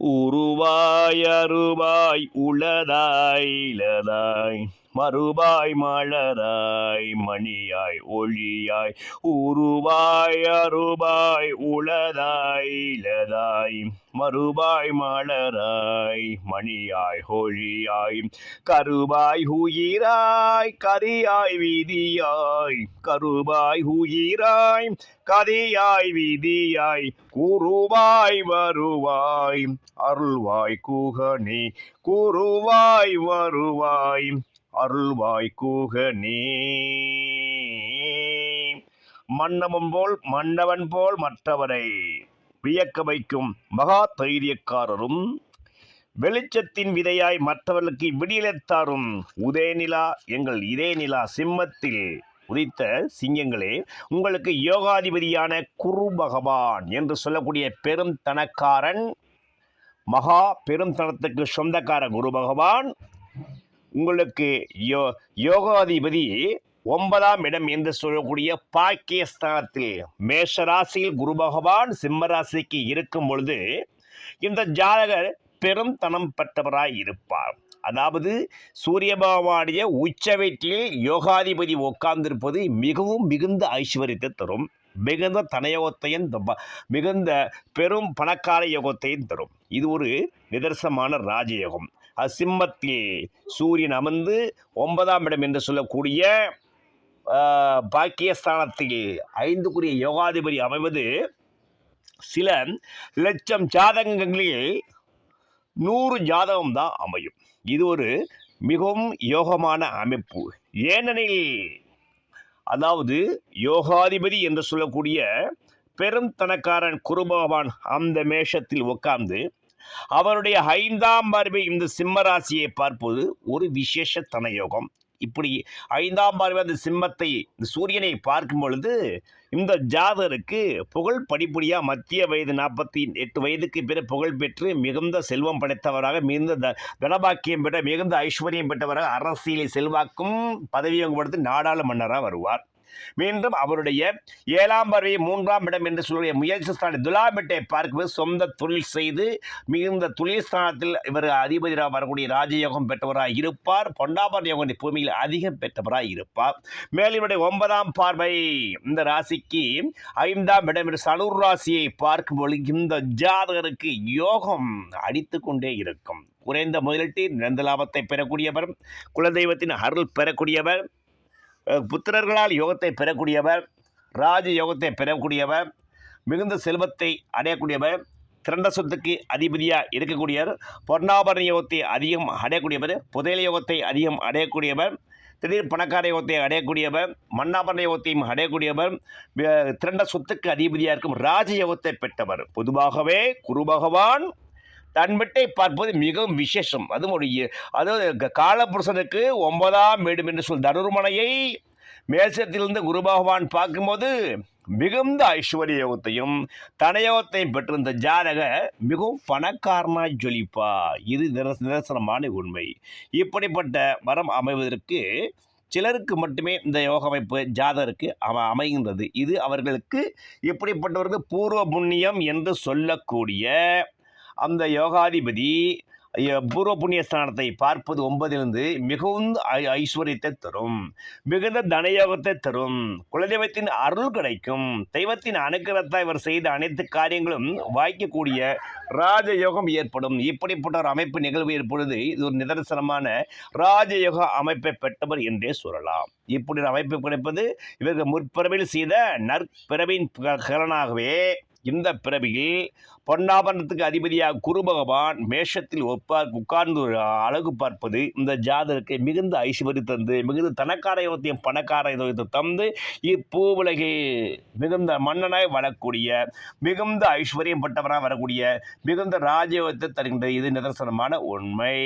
உருவாய் அருவாய் உளதாய் இளதாய். மறுபாய் மலராய் மணியாய் ஒளியாய் உருவாய் அருபாய் உளதாய் இலதாய் மறுபாய் மலராய் மணியாய் ஒளியாய். கருவாய் உயிராய் கரியாய் விதியாய். கருவாய் உயிராய் கதியாய் விதியாய். குருவாய் வருவாய் அருள்வாய் குகனே குருவாய் வருவாய். அருள்வாய் கூகனே மன்னவன் போல் மன்னவன் போல் மற்றவரை வியக்க வைக்கும் மகா தைரியக்காரரும் வெளிச்சத்தின் விதையாய் மற்றவர்களுக்கு விடியலத்தாரும் உதயநிலா எங்கள் இதயநிலா சிம்மத்தில் உதித்த சிங்கங்களே உங்களுக்கு யோகாதிபதியான குரு பகவான் என்று சொல்லக்கூடிய பெரும் தனக்காரன் மகா பெரும் தனத்துக்கு சொந்தக்கார குரு பகவான் உங்களுக்கு யோ யோகாதிபதி ஒன்பதாம் இடம் என்று சொல்லக்கூடிய பாக்கியஸ்தானத்தில் மேஷராசியில் குரு பகவான் சிம்மராசிக்கு இருக்கும் பொழுது இந்த ஜாதகர் பெரும் தனம் பெற்றவராய் இருப்பார். அதாவது சூரிய பகவானுடைய உச்ச வீட்டில் யோகாதிபதி உட்கார்ந்திருப்பது மிகவும் மிகுந்த ஐஸ்வர்யத்தை தரும். மிகுந்த தனயோகத்தையும் மிகுந்த பெரும் பணக்கார யோகத்தையும் தரும். இது ஒரு நிதர்சமான ராஜயோகம். சிம்மத்தில் சூரியன் அமர்ந்து ஒன்பதாம் இடம் என்று சொல்லக்கூடிய பாக்கியஸ்தானத்தில் ஐந்துக்குரிய யோகாதிபதி அமைவது சில லட்சம் ஜாதகங்களில் நூறு ஜாதகம் தான் அமையும். இது ஒரு மிகவும் யோகமான அமைப்பு. ஏனெனில் அதாவது யோகாதிபதி என்று சொல்லக்கூடிய பெரும் தனக்காரன் குருபகவான் அந்த மேஷத்தில் உட்கார்ந்து அவருடைய ஐந்தாம் பார்வை இந்த சிம்மராசியை பார்ப்பது ஒரு விசேஷ தனயோகம் இப்படி ஐந்தாம் பார்வை அந்த சிம்மத்தை இந்த சூரியனை பார்க்கும் பொழுது இந்த ஜாதருக்கு புகழ் படிப்படியாக மத்திய வயது நாற்பத்தி எட்டு வயதுக்கு பிற புகழ் பெற்று மிகுந்த செல்வம் படைத்தவராக மிகுந்த த தனபாக்கியம் பெற்ற மிகுந்த ஐஸ்வர்யம் பெற்றவராக அரசியலில் செல்வாக்கும் பதவியும் கொடுத்து நாடாளுமன்னராக வருவார். மீண்டும் அவருடைய ஏழாம் பறவை மூன்றாம் இடம் என்று சொல்லக்கூடிய முயற்சி ஸ்தானம் துலாமிட்டை பார்க்கும்போது சொந்த தொழில் செய்து மிகுந்த தொழில் ஸ்தானத்தில் இவர் அதிபதியாக வரக்கூடிய ராஜயோகம் பெற்றவராக இருப்பார். பொன்னாபர் யோகம் பூமியில் அதிகம் பெற்றவராக இருப்பார். மேலும் இவருடைய ஒன்பதாம் பார்வை இந்த ராசிக்கு ஐந்தாம் இடம் என்று சனூர் ராசியை பார்க்கும் பொழுது இந்த ஜாதகருக்கு யோகம் அடித்து கொண்டே இருக்கும். குறைந்த முதலீட்டில் நிரந்த லாபத்தை பெறக்கூடியவர் குலதெய்வத்தின் அருள் பெறக்கூடியவர் புத்திரர்களால் யோகத்தை பெறக்கூடியவர் ராஜ யோகத்தை பெறக்கூடியவர் மிகுந்த செல்வத்தை அடையக்கூடியவர் திரண்ட சொத்துக்கு அதிபதியாக இருக்கக்கூடியவர் பொன்னாபரண யோகத்தை அதிகம் அடையக்கூடியவர் புதையல் யோகத்தை அதிகம் அடையக்கூடியவர் திடீர் பணக்கார யோகத்தை அடையக்கூடியவர் மன்னாபரண யோகத்தையும் அடையக்கூடியவர் திரண்ட சொத்துக்கு அதிபதியாக இருக்கும் ராஜயோகத்தை பெற்றவர். பொதுவாகவே குரு பகவான் தன் பார்ப்பது மிகவும் விசேஷம். அதுவும் ஒரு அதாவது க- காலபுருஷனுக்கு ஒன்பதாம் மேடும் என்று சொல் தனுர்மனையை மேசத்திலிருந்து குரு பகவான் பார்க்கும்போது மிகுந்த ஐஸ்வர்ய யோகத்தையும் தனயோகத்தையும் பெற்றிருந்த ஜாதக மிகவும் பணக்காரனாய் ஜொலிப்பா. இது நிரச- நிதர்சனமான உண்மை. இப்படிப்பட்ட வரம் அமைவதற்கு சிலருக்கு மட்டுமே இந்த யோக அமைப்பு ஜாதகருக்கு அவ அமைகின்றது. இது அவர்களுக்கு இப்படிப்பட்டவர்கள் பூர்வ புண்ணியம் என்று சொல்லக்கூடிய அந்த யோகாதிபதி பூர்வ புண்ணிய ஸ்தானத்தை பார்ப்பது ஒன்பதிலிருந்து மிகுந்த ஐ- ஐஸ்வர்யத்தை தரும் மிகுந்த தனயோகத்தை தரும். குலதெய்வத்தின் அருள் கிடைக்கும். தெய்வத்தின் அனுக்கிரத்தை இவர் செய்த அனைத்து காரியங்களும் வாய்க்கக்கூடிய ராஜயோகம் ஏற்படும். இப்படிப்பட்ட ஒரு அமைப்பு நிகழ்வு ஏற்பொழுது இது ஒரு நிதர்சனமான ராஜயோக அமைப்பை பெற்றவர் என்றே சொல்லலாம். இப்படி ஒரு அமைப்பு கிடைப்பது இவர்கள் முற்பிறவையில் செய்த நற்பிறவின் கலனாகவே இந்த பிறவியில் பொன்னாபரணத்துக்கு அதிபதியாக குரு பகவான் மேஷத்தில் ஒப்பார் உட்கார்ந்து ஒரு அழகு பார்ப்பது இந்த ஜாதகத்தை மிகுந்த ஐஸ்வர்யம் தந்து மிகுந்த தனக்கார யோகத்தையும் பணக்கார யோகத்தை தந்து இப்பூவுலகில் மிகுந்த மன்னனாய் வரக்கூடிய மிகுந்த ஐஸ்வர்யம் பட்டவராக வரக்கூடிய மிகுந்த ராஜயோகத்தை தருகின்ற இது நிதர்சனமான உண்மை.